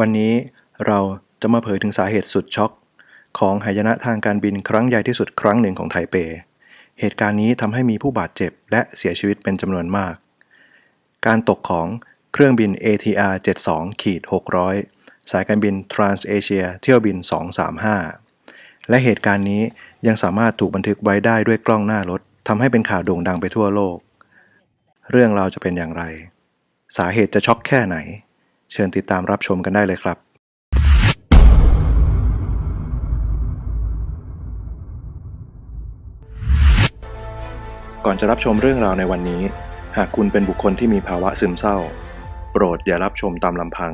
วันนี้เราจะมาเผยถึงสาเหตุสุดช็อก ของหายนะทางการบินครั้งใหญ่ที่สุดครั้งหนึ่งของไทเป เหตุการณ์นี้ทำให้มีผู้บาดเจ็บและเสียชีวิตเป็นจำนวนมาก การตกของเครื่องบิน ATR 72ขีด600 สายการบิน Trans-Asia เที่ยวบิน 235 และเหตุการณ์นี้ยังสามารถถูกบันทึกไว้ได้ด้วยกล้องหน้ารถทำให้เป็นข่าวโด่งดังไปทั่วโลก เรื่องราวจะเป็นอย่างไร สาเหตุจะช็อกแค่ไหน เชิญติดตามรับชมกันได้เลยครับก่อนจะรับชมเรื่องราวในวันนี้ หากคุณเป็นบุคคลที่มีภาวะซึมเศร้า โปรดอย่ารับชมตามลำพัง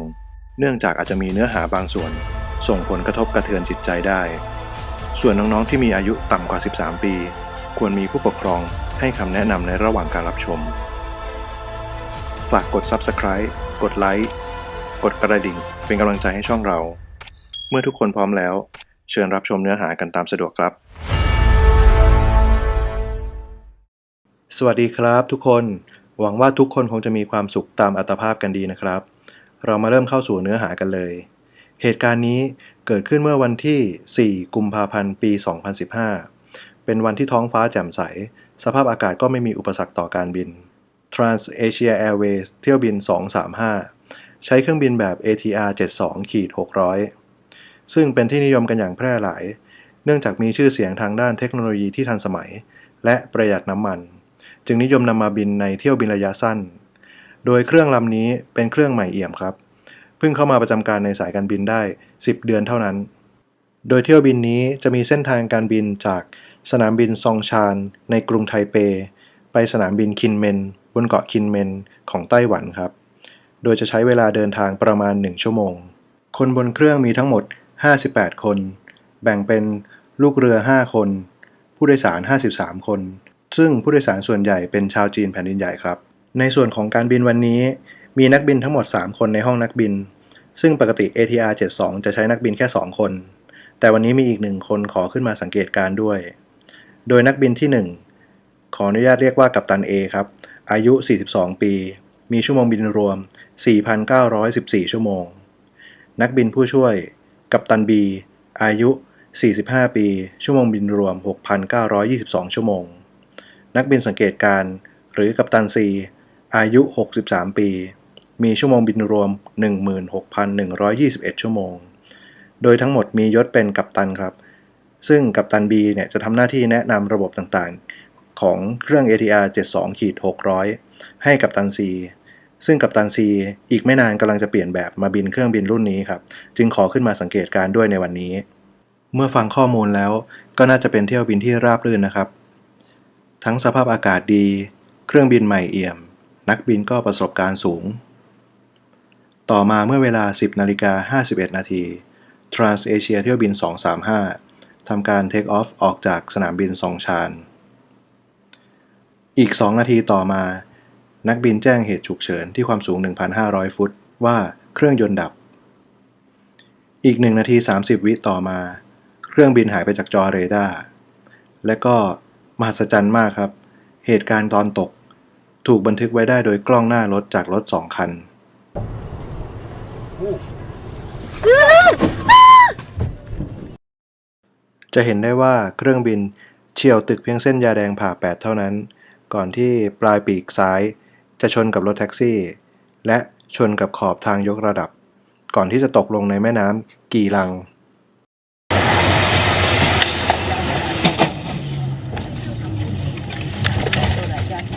เนื่องจากอาจจะมีเนื้อหาบางส่วน ส่งผลกระทบกระเทือนจิตใจได้ ส่วนน้องๆที่มีอายุต่ำกว่า 13 ปี ควรมีผู้ปกครองให้คำแนะนำในระหว่างการรับชม ฝากกด Subscribe กดไลค์ ดกระดิ่งเป็นกำลังใจให้ช่องเรา เมื่อทุกคนพร้อมแล้ว เชิญรับชมเนื้อหากันตามสะดวกครับ สวัสดีครับทุกคน หวังว่าทุกคนคงจะมีความสุขตามอัตภาพกันดีนะครับ เรามาเริ่มเข้าสู่เนื้อหากันเลย เหตุการณ์นี้เกิดขึ้นเมื่อวันที่ 4 กุมภาพันธ์ ปี 2015 เป็นวันที่ท้องฟ้าแจ่มใส สภาพอากาศก็ไม่มีอุปสรรคต่อการบิน Trans-Asia Airways เที่ยวบิน 235 ใช้เครื่องบินแบบ ATR 72ขีด600 ซึ่งเป็นที่นิยมกันอย่างแพร่หลาย เนื่องจากมีชื่อเสียงทางด้านเทคโนโลยีที่ทันสมัย และประหยัดน้ำมัน จึงนิยมนำมาบินในเที่ยวบินระยะสั้น โดยเครื่องลำนี้เป็นเครื่องใหม่เอี่ยมครับ เพิ่งเข้ามาประจำการในสายการบินได้ 10 เดือนเท่านั้น โดยเที่ยวบินนี้จะมีเส้นทางการบินจากสนามบินซองชานในกรุงไทเป ไปสนามบินคินเมน บนเกาะคินเมนของไต้หวันครับ โดยจะใช้เวลาเดินทางประมาณ 1 ชั่วโมง คนบนเครื่องมีทั้งหมด 58 คน แบ่งเป็นลูกเรือ 5 คน ผู้โดยสาร 53 คน ซึ่งผู้โดยสารส่วนใหญ่เป็นชาวจีนแผ่นดินใหญ่ครับ ในส่วนของการบินวันนี้ มีนักบินทั้งหมด 3 คนในห้องนักบิน ซึ่งปกติ ATR 72 จะใช้นักบินแค่ 2 คน แต่วันนี้มีอีกหนึ่งคนขอขึ้นมาสังเกตการ์ด้วย โดยนักบินที่ 1 ขออนุญาตเรียกว่ากัปตัน A ครับ อายุ 42 ปี มีชั่วโมงบินรวม 4,914 ชั่วโมง นักบินผู้ช่วย กัปตัน B อายุ 45 ปี ชั่วโมงบินรวม 6,922 ชั่วโมง นักบินสังเกตการณ์หรือกัปตัน C อายุ 63 ปี มีชั่วโมงบินรวม 16,121 ชั่วโมง โดยทั้งหมดมียศเป็นกัปตันครับ ซึ่งกัปตัน B เนี่ยจะทำหน้าที่แนะนำระบบต่างๆ ของเครื่อง ATR 72ขีด600 ให้กัปตัน C ซึ่งกัปตัน C อีกไม่นานกำลังจะเปลี่ยนแบบมาบินเครื่องบินรุ่นนี้ครับ จึงขอขึ้นมาสังเกตการณ์ด้วยในวันนี้ เมื่อฟังข้อมูลแล้วก็น่าจะเป็นเที่ยวบินที่ราบรื่นนะครับ ทั้งสภาพอากาศดี เครื่องบินใหม่เอี่ยม นักบินก็ประสบการณ์สูง ต่อมาเมื่อเวลา 10นาฬิกา51 นาที Trans-Asia เที่ยวบิน 235ทำการเทคออฟออกจากสนามบินซองชาน อีก 2 นาทีต่อมา นักบินแจ้งเหตุฉุกเฉินที่ความสูง 1,500 ฟุต ว่าเครื่องยนต์ดับ อีก 1 นาที 30 วิต่อมา เครื่องบินหายไปจากจอเรดาร์ และก็มหัศจรรย์มากครับ เหตุการณ์ตอนตก ถูกบันทึกไว้ได้โดยกล้องหน้ารถจากรถ 2 คัน จะเห็นได้ว่าเครื่องบินเฉี่ยวตึกเพียงเส้นยาแดงผ่าแปดเท่านั้น ก่อนที่ปลายปีกซ้าย จะชนกับรถแท็กซี่ และชนกับขอบทางยกระดับ ก่อนที่จะตกลงในแม่น้ำกีลัง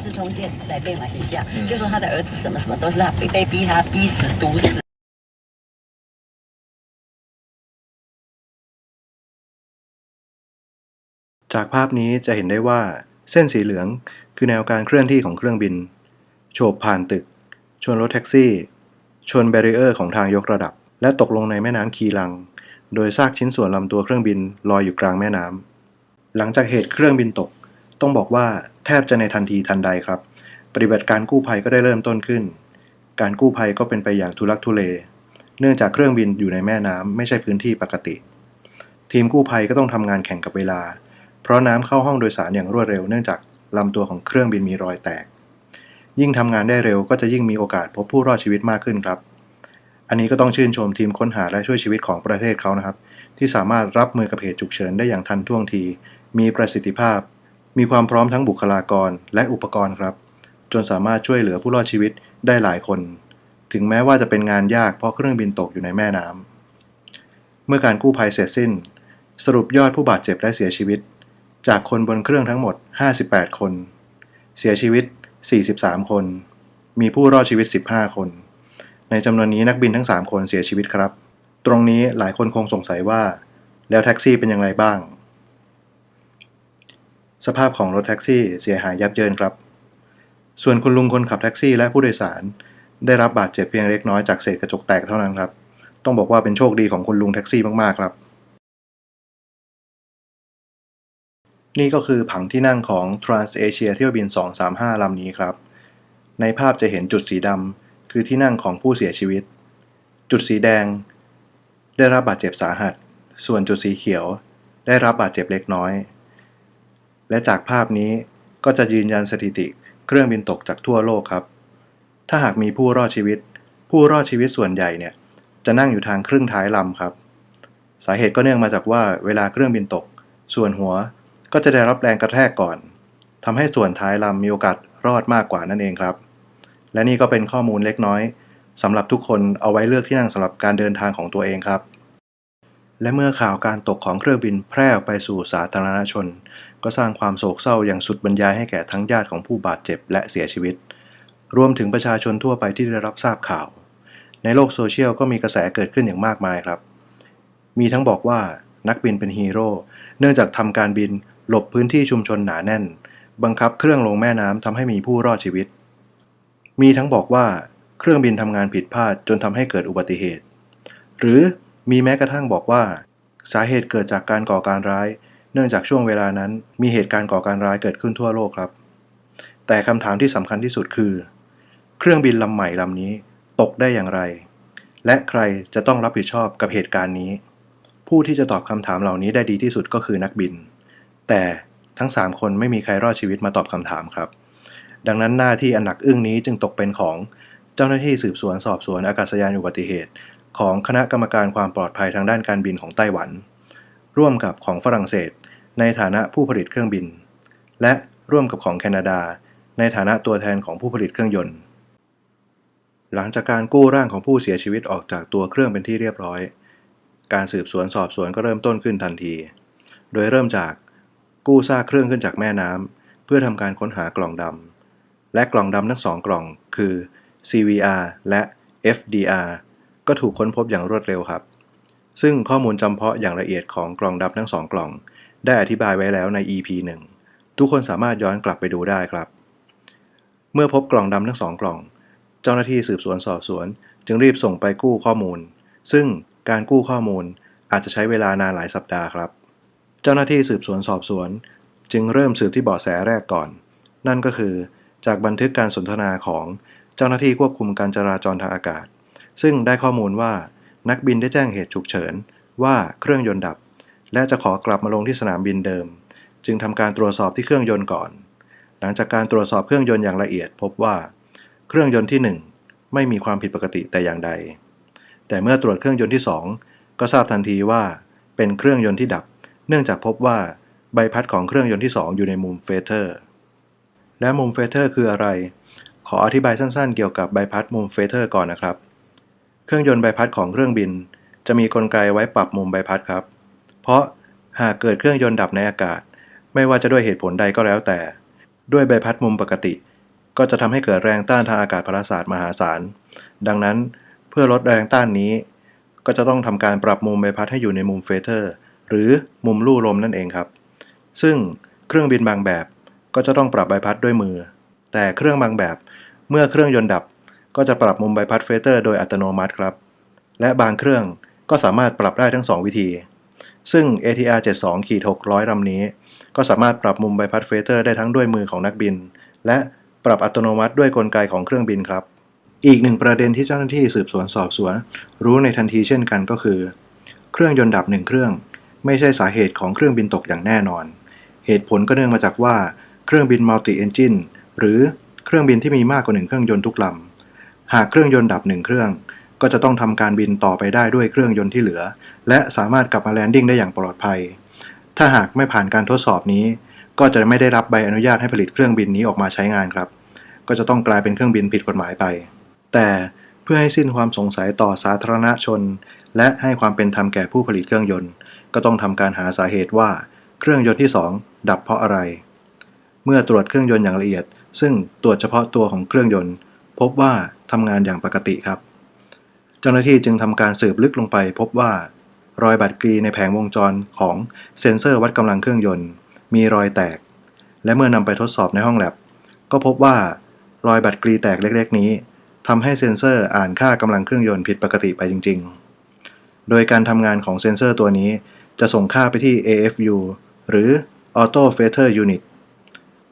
是中间来被马来西亚，就说他的儿子什么什么都是他被被逼他逼死毒死。 จากภาพนี้จะเห็นได้ว่าเส้นสีเหลืองคือแนวการเคลื่อนที่ของเครื่องบิน โฉบผ่านตึก ชนรถแท็กซี่ ชนแบรีเออร์ของทางยกระดับ และตกลงในแม่น้ำคีลัง โดยซากชิ้นส่วนลำตัวเครื่องบินลอยอยู่กลางแม่น้ำหลังจากเหตุเครื่องบินตก ต้องบอกว่าแทบจะในทันทีทันใดครับ ปฏิบัติการกู้ภัยก็ได้เริ่มต้นขึ้น การกู้ภัยก็เป็นไปอย่างทุลักทุเล เนื่องจากเครื่องบินอยู่ในแม่น้ำไม่ใช่พื้นที่ปกติ ทีมกู้ภัยก็ต้องทำงานแข่งกับเวลา เพราะน้ำเข้าห้องโดยสารอย่างรวดเร็วเนื่องจากลำตัวของเครื่องบินมีรอยแตก ยิ่งทำงานได้เร็วก็จะยิ่งมีโอกาสพบผู้รอดชีวิตมากขึ้นครับ อันนี้ก็ต้องชื่นชมทีมค้นหาและช่วยชีวิตของประเทศเขานะครับ ที่สามารถรับมือกับเหตุฉุกเฉินได้อย่างทันท่วงที มีประสิทธิภาพ มีความพร้อมทั้งบุคลากรและอุปกรณ์ครับ จนสามารถช่วยเหลือผู้รอดชีวิตได้หลายคน ถึงแม้ว่าจะเป็นงานยากเพราะเครื่องบินตกอยู่ในแม่น้ำเมื่อการกู้ภัยเสร็จสิ้น สรุปยอดผู้บาดเจ็บและเสียชีวิต จากคนบนเครื่องทั้งหมด 58 คน เสียชีวิต 43 คน มีผู้รอดชีวิต 15 คน ในจำนวนนี้นักบินทั้ง 3 คนเสียชีวิตครับ ตรงนี้หลายคนคงสงสัยว่า แล้วแท็กซี่เป็นอย่างไรบ้าง สภาพของรถแท็กซี่เสียหายยับเยินครับ ส่วนคุณลุงคนขับแท็กซี่และผู้โดยสาร ได้รับบาดเจ็บเพียงเล็กน้อยจากเศษกระจกแตกเท่านั้นครับ ต้องบอกว่าเป็นโชคดีของคุณลุงแท็กซี่มากๆครับ นี่ก็คือผังที่นั่งของ TransAsia เที่ยวบิน 235 ลำนี้ครับ ในภาพจะเห็นจุดสีดำคือที่นั่งของผู้เสียชีวิต จุดสีแดง ได้รับบาดเจ็บสาหัส ส่วนจุดสีเขียว ได้รับบาดเจ็บเล็กน้อย และจากภาพนี้ก็จะยืนยันสถิติเครื่องบินตกจากทั่วโลกครับ ถ้าหากมีผู้รอดชีวิต ผู้รอดชีวิตส่วนใหญ่เนี่ยจะนั่งอยู่ทางครึ่งท้ายลำครับ สาเหตุก็เนื่องมาจากว่าเวลาเครื่องบินตก ส่วนหัว ก็จะได้รับแรงกระแทกก่อนทำให้ส่วนท้ายลำมีโอกาสรอดมากกว่านั่นเองครับ และนี่ก็เป็นข้อมูลเล็กน้อยสำหรับทุกคนเอาไว้เลือกที่นั่งสำหรับการเดินทางของตัวเองครับ และเมื่อข่าวการตกของเครื่องบินแพร่ออกไปสู่สาธารณชน ก็สร้างความโศกเศร้าอย่างสุดบรรยายให้แก่ทั้งญาติของผู้บาดเจ็บและเสียชีวิต รวมถึงประชาชนทั่วไปที่ได้รับทราบข่าว ในโลกโซเชียลก็มีกระแสเกิดขึ้นอย่างมากมายครับ มีทั้งบอกว่านักบินเป็นฮีโร่เนื่องจากทำการบิน หลบพื้นที่ชุมชนหนาแน่น บังคับเครื่องลงแม่น้ำทำให้มีผู้รอดชีวิต มีทั้งบอกว่าเครื่องบินทำงานผิดพลาดจนทำให้เกิดอุบัติเหตุ หรือมีแม้กระทั่งบอกว่า สาเหตุเกิดจากการก่อการร้าย เนื่องจากช่วงเวลานั้น มีเหตุการณ์ก่อการร้ายเกิดขึ้นทั่วโลกครับ แต่คำถามที่สำคัญที่สุดคือ เครื่องบินลำใหม่ลำนี้ตกได้อย่างไร และใครจะต้องรับผิดชอบกับเหตุการณ์นี้ ผู้ที่จะตอบคำถามเหล่านี้ได้ดีที่สุดก็คือนักบิน แต่ทั้ง 3 คนไม่มีใครรอดชีวิตมาตอบคำถามครับ ดังนั้นหน้าที่อันหนักอึ้งนี้จึงตกเป็นของเจ้าหน้าที่สืบสวนสอบสวนอากาศยานอุบัติเหตุ ของคณะกรรมการความปลอดภัยทางด้านการบินของไต้หวัน ร่วมกับของฝรั่งเศส ในฐานะผู้ผลิตเครื่องบิน และร่วมกับของแคนาดา ในฐานะตัวแทนของผู้ผลิตเครื่องยนต์ หลังจากการกู้ร่างของผู้เสียชีวิตออกจากตัวเครื่องเป็นที่เรียบร้อย การสืบสวนสอบสวนก็เริ่มต้นขึ้นทันที โดยเริ่มจาก กู้ซากเครื่องขึ้นจากแม่น้ำเพื่อทำการค้นหากล่องดำและกล่องดำทั้งสองกล่องคือ CVR และ FDR ก็ถูกค้นพบอย่างรวดเร็วครับ ซึ่งข้อมูลจำเพาะอย่างละเอียดของกล่องดำทั้งสองกล่อง ได้อธิบายไว้แล้วใน EP 1 ทุกคนสามารถย้อนกลับไปดูได้ครับ เมื่อพบกล่องดำทั้งสองกล่อง เจ้าหน้าที่สืบสวนสอบสวน จึงรีบส่งไปกู้ข้อมูล ซึ่งการกู้ข้อมูลอาจจะใช้เวลานานหลายสัปดาห์ครับ เจ้าหน้าที่สืบสวนสอบสวน จึงเริ่มสืบที่เบาะแสแรกก่อน นั่นก็คือ จากบันทึกการสนทนาของเจ้าหน้าที่ควบคุมการจราจรทางอากาศ ซึ่งได้ข้อมูลว่านักบินได้แจ้งเหตุฉุกเฉิน ว่าเครื่องยนต์ดับ และจะขอกลับมาลงที่สนามบินเดิม จึงทำการตรวจสอบที่เครื่องยนต์ก่อน หลังจากการตรวจสอบเครื่องยนต์อย่างละเอียด พบว่า เครื่องยนต์ที่ 1 ไม่มีความผิดปกติแต่อย่างใด แต่เมื่อตรวจเครื่องยนต์ที่ 2 ก็ทราบทันทีว่าเป็นเครื่องยนต์ที่ดับ เนื่องจากพบว่าใบพัดของเครื่องยนต์ที่ 2 อยู่ในมุมเฟเธอร์ และมุมเฟเธอร์คืออะไร ขออธิบายสั้นๆ เกี่ยวกับใบพัดมุมเฟเธอร์ก่อนนะครับ เครื่องยนต์ใบพัดของเครื่องบิน จะมีกลไกไว้ปรับมุมใบพัดครับ เพราะหากเกิดเครื่องยนต์ดับในอากาศ ไม่ว่าจะด้วยเหตุผลใดก็แล้วแต่ ด้วยใบพัดมุมปกติ ก็จะทำให้เกิดแรงต้านทางอากาศพลศาสตร์มหาศาล ดังนั้นเพื่อลดแรงต้านนี้ ก็จะต้องทำการปรับมุมใบพัดให้อยู่ในมุมเฟเธอร์ หรือมุมลู่ลมนั่นเองครับ ซึ่งเครื่องบินบางแบบก็จะต้องปรับใบพัดด้วยมือ แต่เครื่องบางแบบเมื่อเครื่องยนต์ดับ ก็จะปรับมุมใบพัดเฟเธอร์โดยอัตโนมัติครับ และบางเครื่องก็สามารถปรับได้ทั้ง 2 วิธี ซึ่ง ATR 72ขีด600ลำนี้ ก็สามารถปรับมุมใบพัดเฟเธอร์ได้ทั้งด้วยมือของนักบิน และปรับอัตโนมัติด้วยกลไกของเครื่องบินครับ อีกหนึ่งประเด็นที่เจ้าหน้าที่สืบสวนสอบสวน รู้ในทันทีเช่นกันก็คือ เครื่องยนต์ดับหนึ่งเครื่อง ไม่ใช่สาเหตุของเครื่องบินตกอย่างแน่นอน เหตุผลก็เนื่องมาจากว่าเครื่องบินมัลติเอนจินหรือเครื่องบินที่มีมากกว่าหนึ่งเครื่องยนต์ทุกลำ หากเครื่องยนต์ดับหนึ่งเครื่อง ก็จะต้องทำการบินต่อไปได้ด้วยเครื่องยนต์ที่เหลือ และสามารถกลับมาแลนดิ้งได้อย่างปลอดภัย ถ้าหากไม่ผ่านการทดสอบนี้ ก็จะไม่ได้รับใบอนุญาตให้ผลิตเครื่องบินนี้ออกมาใช้งานครับ ก็จะต้องกลายเป็นเครื่องบินผิดกฎหมายไป แต่เพื่อให้สิ้นความสงสัยต่อสาธารณชน และให้ความเป็นธรรมแก่ผู้ผลิตเครื่องยนต์ ก็ต้องทำการหาสาเหตุว่าเครื่องยนต์ที่ 2 ดับเพราะอะไร เมื่อตรวจเครื่องยนต์อย่างละเอียด ซึ่งตรวจเฉพาะตัวของเครื่องยนต์ พบว่าทำงานอย่างปกติครับ เจ้าหน้าที่จึงทำการสืบลึกลงไป พบว่า รอยบัตรกรีในแผงวงจรของเซ็นเซอร์วัดกำลังเครื่องยนต์ มีรอยแตก และเมื่อนำไปทดสอบในห้องแลบก็พบว่ารอยบัตรกรีแตกเล็ก ๆ นี้ทำให้เซ็นเซอร์อ่านค่ากำลังเครื่องยนต์ผิดปกติไปจริง ๆ โดยการทำงานของเซ็นเซอร์ตัวนี้ จะส่งค่าไปที่ AFU หรือ Auto Filter Unit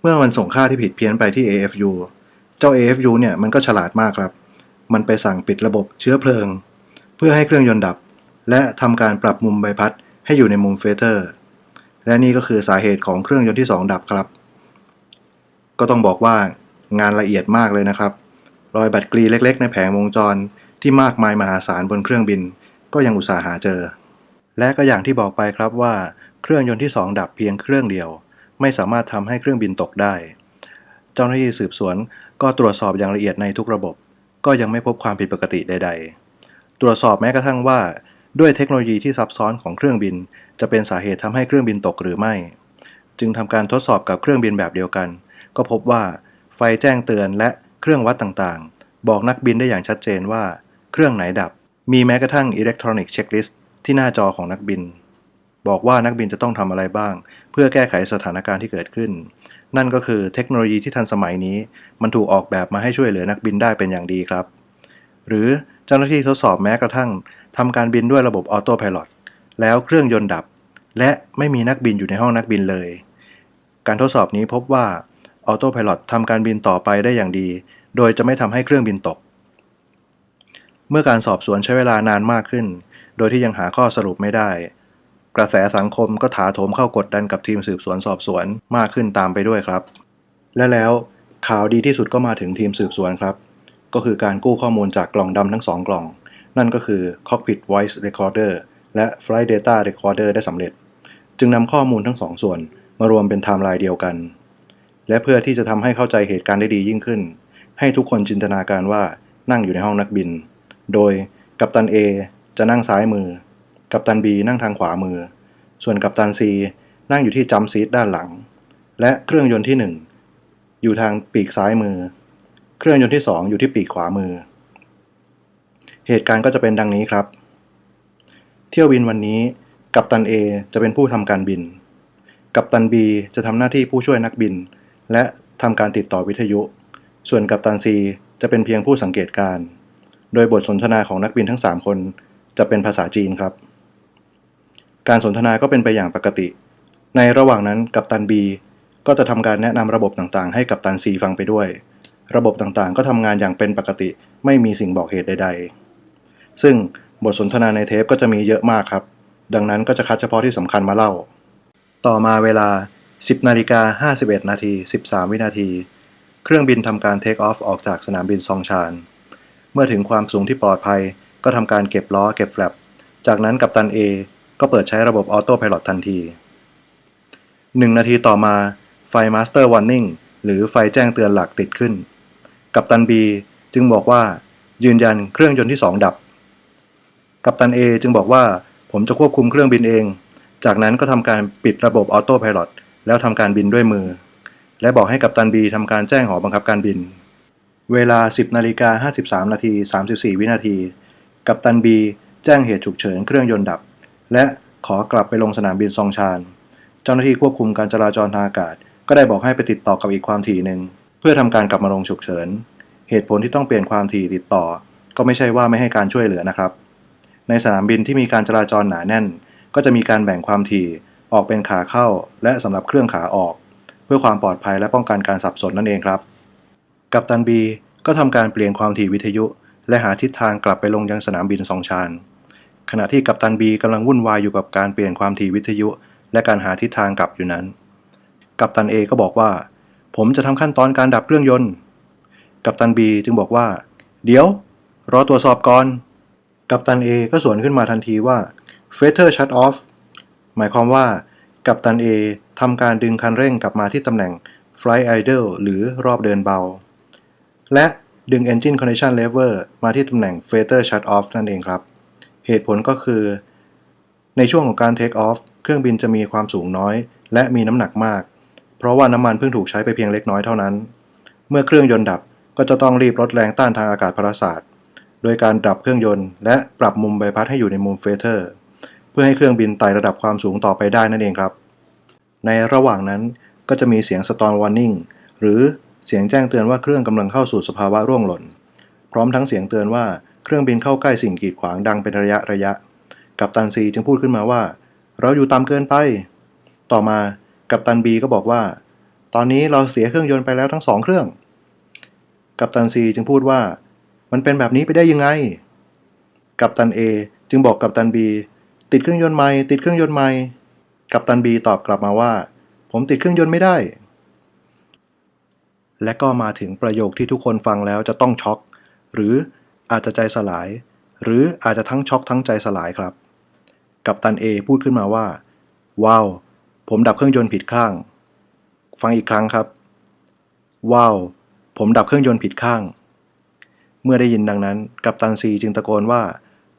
เมื่อมันส่งค่าที่ผิดเพี้ยนไปที่ AFU เจ้า AFU เนี่ยมันก็ฉลาดมากครับ มันไปสั่งปิดระบบเชื้อเพลิง เพื่อให้เครื่องยนต์ดับ และทำการปรับมุมใบพัดให้อยู่ในมุมเฟเตอร์ และนี่ก็คือสาเหตุของเครื่องยนต์ที่ 2 ดับครับ ก็ต้องบอกว่างานละเอียดมากเลยนะครับ รอยบัตรกรีเล็ก ๆ ในแผงวงจรที่มากมายมหาศาลบนเครื่องบิน ก็ยังอุตส่าห์หาเจอ และก็อย่างที่บอกไปครับว่า เครื่องยนต์ที่ 2 ดับเพียงเครื่องเดียว ไม่สามารถทำให้เครื่องบินตกได้ เจ้าหน้าที่สืบสวนก็ตรวจสอบอย่างละเอียดในทุกระบบ ก็ยังไม่พบความผิดปกติใด ๆ ตรวจสอบแม้กระทั่งว่า ด้วยเทคโนโลยีที่ซับซ้อนของเครื่องบิน จะเป็นสาเหตุทำให้เครื่องบินตกหรือไม่ จึงทำการทดสอบกับเครื่องบินแบบเดียวกัน ก็พบว่าไฟแจ้งเตือนและเครื่องวัดต่างๆ บอกนักบินได้อย่างชัดเจนว่า เครื่องไหนดับ มีแม้กระทั่งอิเล็กทรอนิกส์เช็คลิสต์ ที่หน้าจอของนักบิน บอกว่านักบินจะต้องทำอะไรบ้าง เพื่อแก้ไขสถานการณ์ที่เกิดขึ้น นั่นก็คือเทคโนโลยีที่ทันสมัยนี้ มันถูกออกแบบมาให้ช่วยเหลือนักบินได้เป็นอย่างดีครับ หรือเจ้าหน้าที่ทดสอบแม้กระทั่งทำการบินด้วยระบบออโต้พายโแล้วเครื่องยนต์ดับ และไม่มีนักบินอยู่ในห้องนักบินเลย การทดสอบนี้พบว่าออโต้พายโทำการบินต่อไปได้อย่างดี โดยจะไม่ทำให้เครื่องบินตก เมื่อการสอบสวนใช้เวลานานมากขึ้น โดยที่ยังหาข้อสรุปไม่ได้ กระแสสังคมก็ถาโถมเข้ากดดันกับทีมสืบสวนสอบสวนมากขึ้นตามไปด้วยครับ และแล้วข่าวดีที่สุดก็มาถึงทีมสืบสวนครับ ก็คือการกู้ข้อมูลจากกล่องดำทั้งสองกล่อง นั่นก็คือ Cockpit Voice Recorder และ Flight Data Recorder ได้สำเร็จ จึงนำข้อมูลทั้งสองส่วนมารวมเป็นไทม์ไลน์เดียวกัน และเพื่อที่จะทำให้เข้าใจเหตุการณ์ได้ดียิ่งขึ้น ให้ทุกคนจินตนาการว่านั่งอยู่ในห้องนักบิน โดยกัปตัน A จะนั่งซ้ายมือ กัปตัน B นั่งทางขวามือ ส่วนกัปตัน C นั่งอยู่ที่จัมซีทด้านหลัง และเครื่องยนต์ที่ 1 อยู่ทางปีกซ้ายมือ เครื่องยนต์ที่ 2 อยู่ที่ปีกขวามือ เหตุการณ์ก็จะเป็นดังนี้ครับ เที่ยวบินวันนี้ กัปตัน A จะเป็นผู้ทำการบิน กัปตัน B จะทำหน้าที่ผู้ช่วยนักบิน และทำการติดต่อวิทยุ ส่วนกัปตัน C จะเป็นเพียงผู้สังเกตการณ์โดยบทสนทนาของนักบินทั้ง 3 คน จะเป็นภาษาจีนครับ การสนทนาก็เป็นไปอย่างปกติ ในระหว่างนั้นกัปตัน B ก็จะทำการแนะนำระบบต่างๆ ให้กัปตัน C ฟังไปด้วย ระบบต่างๆ ก็ทำงานอย่างเป็นปกติไม่มีสิ่งบอกเหตุใด ๆ ซึ่งบทสนทนาในเทปก็จะมีเยอะมากครับ ดังนั้นก็จะคัดเฉพาะที่สำคัญมาเล่า ต่อมาเวลา 10นาฬิกา51 นาที 13 วินาที เครื่องบินทำการเทคออฟออกจากสนามบินซองชาน เมื่อถึงความสูงที่ปลอดภัย ก็ทำการเก็บล้อเก็บแฟลปจากนั้นกัปตัน A ก็เปิดใช้ระบบออโต้พายโทันที 1 นาทีต่อมาไฟมาสเตอร์วอร์นิ่งหรือไฟแจ้งเตือนหลักติดขึ้น กัปตัน B จึงบอกว่ายืนยันเครื่องยนต์ที่ 2 ดับ กัปตัน A จึงบอกว่าผมจะควบคุมเครื่องบินเอง จากนั้นก็ทำการปิดระบบออโต้พายโแล้วทำการบินด้วยมือ และบอกให้กัปตัน B ทำการแจ้งหอบังคับการบิน เวลา 10นาฬิกา53นาที34 วินาที กัปตัน B แจ้งเหตุฉุกเฉินเครื่องยนต์ดับ และขอกลับไปลงสนามบินซองชาน เจ้าหน้าที่ควบคุมการจราจรทางอากาศ ก็ได้บอกให้ไปติดต่อกับอีกความถี่หนึ่ง เพื่อทำการกลับมาลงฉุกเฉิน เหตุผลที่ต้องเปลี่ยนความถี่ติดต่อ ก็ไม่ใช่ว่าไม่ให้การช่วยเหลือนะครับ ในสนามบินที่มีการจราจรหนาแน่น ก็จะมีการแบ่งความถี่ออกเป็นขาเข้า และสำหรับเครื่องขาออก เพื่อความปลอดภัยและป้องกันการสับสนนั่นเองครับ กัปตันบีก็ทำการเปลี่ยนความถี่วิทยุ และหาทิศทางกลับไปลงยังสนามบินสองชานขณะที่กัปตันบีกำลังวุ่นวายอยู่กับการเปลี่ยนความถี่วิทยุ และการหาทิศทางกลับอยู่นั้น กัปตันเอก็บอกว่า ผมจะทำขั้นตอนการดับเครื่องยนต์ กัปตันบีจึงบอกว่า เดี๋ยว รอตรวจสอบก่อน กัปตัน A ก็สวนขึ้นมาทันทีว่า Feather shut off หมายความว่า กัปตัน A ทำการดึงคันเร่งกลับมาที่ตำแหน่ง Flight Idle หรือรอบเดินเบา และ ดึง Engine Condition Lever มาที่ตำแหน่ง Feather shut off นั่นเองครับ เหตุผลก็คือ ในช่วงของการ Take off เครื่องบินจะมีความสูงน้อย และมีน้ำหนักมาก เพราะว่าน้ำมันเพิ่งถูกใช้ไปเพียงเล็กน้อยเท่านั้น เมื่อเครื่องยนต์ดับก็จะต้องรีบลดแรงต้านทางอากาศพราศาสตร์โดยการดับเครื่องยนต์ และปรับมุมใบพัดให้อยู่ในมุมเฟเธอร์ เพื่อให้เครื่องบินไต่ระดับความสูงต่อไปได้นั่นเองครับ ในระหว่างนั้นก็จะมีเสียง Storm Warning หรือ เสียงแจ้งเตือนว่าเครื่องกำลังเข้าสู่สภาวะร่วงหล่น พร้อมทั้งเสียงเตือนว่าเครื่องบินเข้าใกล้สิ่งกีดขวางดังเป็นระยะระยะ กัปตันซีจึงพูดขึ้นมาว่า เราอยู่ต่ำเกินไป ต่อมากัปตันบีก็บอกว่า ตอนนี้เราเสียเครื่องยนต์ไปแล้วทั้งสองเครื่อง กัปตันซีจึงพูดว่า มันเป็นแบบนี้ไปได้ยังไง กัปตัน A จึงบอกกัปตัน B ติดเครื่องยนต์ใหม่ติดเครื่องยนต์ใหม่กัปตัน B ตอบกลับมาว่า ผมติดเครื่องยนต์ไม่ได้ และก็มาถึงประโยคที่ทุกคนฟังแล้วจะต้องช็อก หรืออาจจะใจสลาย หรืออาจจะทั้งช็อกทั้งใจสลายครับ กัปตัน A พูดขึ้นมาว่า ว้าว ผมดับเครื่องยนต์ผิดข้าง ฟังอีกครั้งครับ ว้าว ผมดับเครื่องยนต์ผิดข้าง เมื่อได้ยินดังนั้น กัปตันซีจึงตะโกนว่า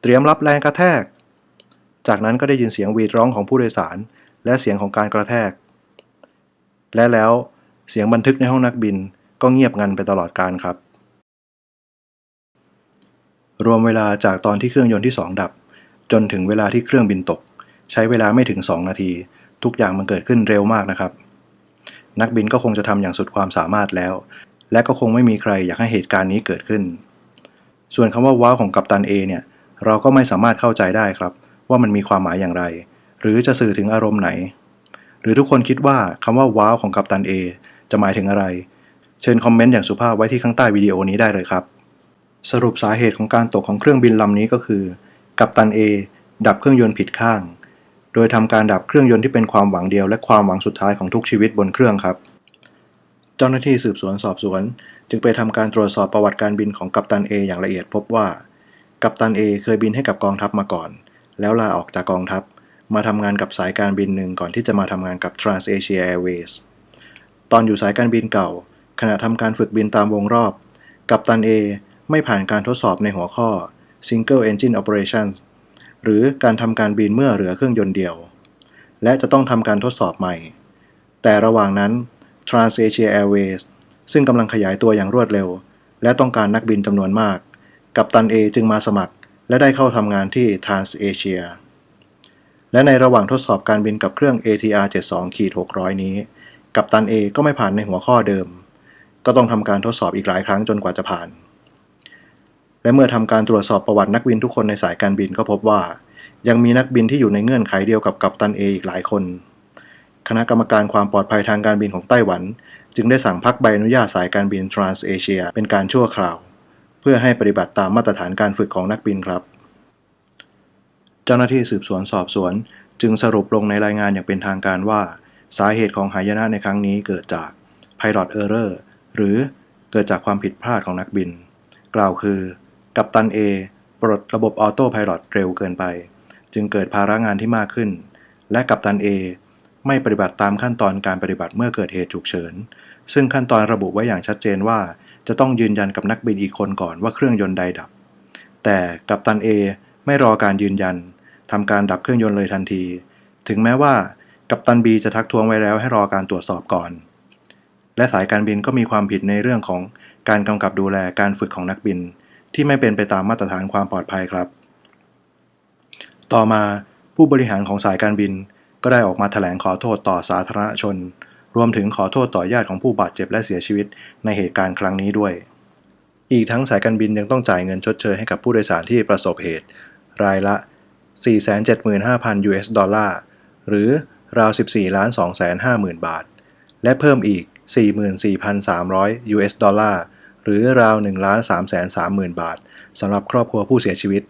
เตรียมรับแรงกระแทก จากนั้นก็ได้ยินเสียงวีดร้องของผู้โดยสาร และเสียงของการกระแทก และแล้ว เสียงบันทึกในห้องนักบินก็เงียบงันไปตลอดการครับ รวมเวลาจากตอนที่เครื่องยนต์ที่ 2 ดับ จนถึงเวลาที่เครื่องบินตก ใช้เวลาไม่ถึง 2 นาที ทุกอย่างมันเกิดขึ้นเร็วมากนะครับ นักบินก็คงจะทำอย่างสุดความสามารถแล้ว และก็คงไม่มีใครอยากให้เหตุการณ์นี้เกิดขึ้น ส่วนคำว่าว้าวของกัปตัน A เนี่ยเราก็ไม่สามารถเข้าใจได้ครับ ว่ามันมีความหมายอย่างไร หรือจะสื่อถึงอารมณ์ไหน หรือทุกคนคิดว่าคำว่าว้าวของกัปตัน A จะหมายถึงอะไร เชิญคอมเมนต์อย่างสุภาพไว้ที่ข้างใต้วิดีโอนี้ได้เลยครับ สรุปสาเหตุของการตกของเครื่องบินลำนี้ก็คือ กัปตัน A ดับเครื่องยนต์ผิดข้าง โดยทำการดับเครื่องยนต์ที่เป็นความหวังเดียวและความหวังสุดท้ายของทุกชีวิตบนเครื่องครับ เจ้าหน้าที่สืบสวนสอบสวน จึงไปทำการตรวจสอบประวัติการบินของกัปตัน A อย่างละเอียดพบว่า กัปตัน A เคยบินให้กับกองทัพมาก่อน แล้วลาออกจากกองทัพมาทำงานกับสายการบินหนึ่งก่อนที่จะมาทำงานกับ TransAsia Airways ตอนอยู่สายการบินเก่า ขณะทำการฝึกบินตามวงรอบ กัปตัน A ไม่ผ่านการทดสอบในหัวข้อ Single Engine Operations หรือการทำการบินเมื่อเหลือเครื่องยนต์เดียว และจะต้องทำการทดสอบใหม่ แต่ระหว่างนั้น TransAsia Airways ซึ่งกำลังขยายตัวอย่างรวดเร็ว และต้องการนักบินจำนวนมาก กัปตัน A จึงมาสมัคร และได้เข้าทำงานที่ TransAsia และในระหว่างทดสอบการบินกับเครื่อง ATR 72 600 นี้ กัปตัน A ก็ไม่ผ่านในหัวข้อเดิม ก็ต้องทำการทดสอบอีกหลายครั้งจนกว่าจะผ่าน และเมื่อทำการตรวจสอบประวัตินักบินทุกคนในสายการบินก็พบว่า ยังมีนักบินที่อยู่ในเงื่อนไขเดียวกับกัปตัน A อีกหลายคน คณะกรรมการความปลอดภัยทางการบินของไต้หวัน จึงได้สั่งพักใบอนุญาตสายการบิน TransAsia เป็นการชั่วคราว เพื่อให้ปฏิบัติตามมาตรฐานการฝึกของนักบินครับ เจ้าหน้าที่สืบสวนสอบสวน จึงสรุปลงในรายงานอย่างเป็นทางการว่า สาเหตุของหายนะในครั้งนี้เกิดจาก Pilot Error หรือเกิดจากความผิดพลาดของนักบิน กล่าวคือ กัปตัน A ปลดระบบออโต้พายロเร็วเกินไป จึงเกิดภาระงานที่มากขึ้น และกัปตัน A ไม่ปฏิบัติตามขั้นตอนการปฏิบัติเมื่อเกิดเหตุฉุกเฉิน ซึ่งขั้นตอนระบุไว้อย่างชัดเจนว่า จะต้องยืนยันกับนักบินอีกคนก่อนว่าเครื่องยนต์ใดดับ แต่กัปตัน A ไม่รอการยืนยันทำการดับเครื่องยนต์เลยทันที ถึงแม้ว่า กัปตัน B จะทักท้วงไว้แล้วให้รอการตรวจสอบก่อน และสายการบินก็มีความผิดในเรื่องของการกำกับดูแลการฝึกของนักบิน ที่ไม่เป็นไปตามมาตรฐานความปลอดภัยครับ ต่อมาผู้บริหารของสายการบินก็ได้ออกมาแถลงขอโทษต่อสาธารณชน รวมถึงขอโทษต่อญาติของผู้บาดเจ็บและเสียชีวิตในเหตุการณ์ครั้งนี้ด้วย อีกทั้งสายการบินยังต้องจ่ายเงินชดเชยให้กับผู้โดยสารที่ประสบเหตุ รายละ 475,000 US ดอลลาร์หรือ ราว 14ล้าน250,000 บาท และเพิ่มอีก 44,300 US ดอลลาร์หรือราว1ล้าน330,000 บาทสำหรับครอบครัวผู้เสียชีวิต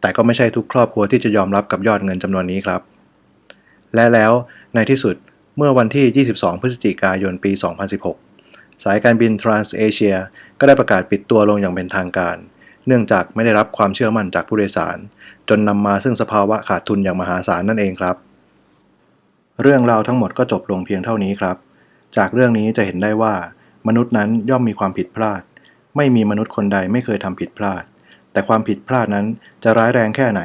แต่ก็ไม่ใช่ทุกครอบครัวที่จะยอมรับกับยอดเงินจำนวนนี้ครับ และแล้วในที่สุดเมื่อวันที่ 22 พฤศจิกายนปี 2016 สายการบิน TransAsia ก็ได้ประกาศปิดตัวลงอย่างเป็นทางการ เนื่องจากไม่ได้รับความเชื่อมั่นจากผู้โดยสาร จนนำมาซึ่งสภาวะขาดทุนอย่างมหาศาลนั่นเองครับ เรื่องราวทั้งหมดก็จบลงเพียงเท่านี้ครับ จากเรื่องนี้จะเห็นได้ว่า มนุษย์นั้นย่อมมีความผิดพลาด ไม่มีมนุษย์คนใดไม่เคยทำผิดพลาด แต่ความผิดพลาดนั้นจะร้ายแรงแค่ไหน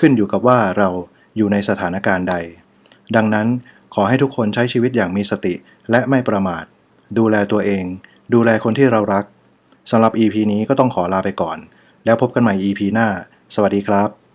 ขึ้นอยู่กับว่าเราอยู่ในสถานการณ์ใด ดังนั้นขอให้ทุกคนใช้ชีวิตอย่างมีสติและไม่ประมาท ดูแลตัวเอง ดูแลคนที่เรารักสำหรับ EP นี้ก็ต้องขอลาไปก่อน แล้วพบกันใหม่ EP หน้า สวัสดีครับ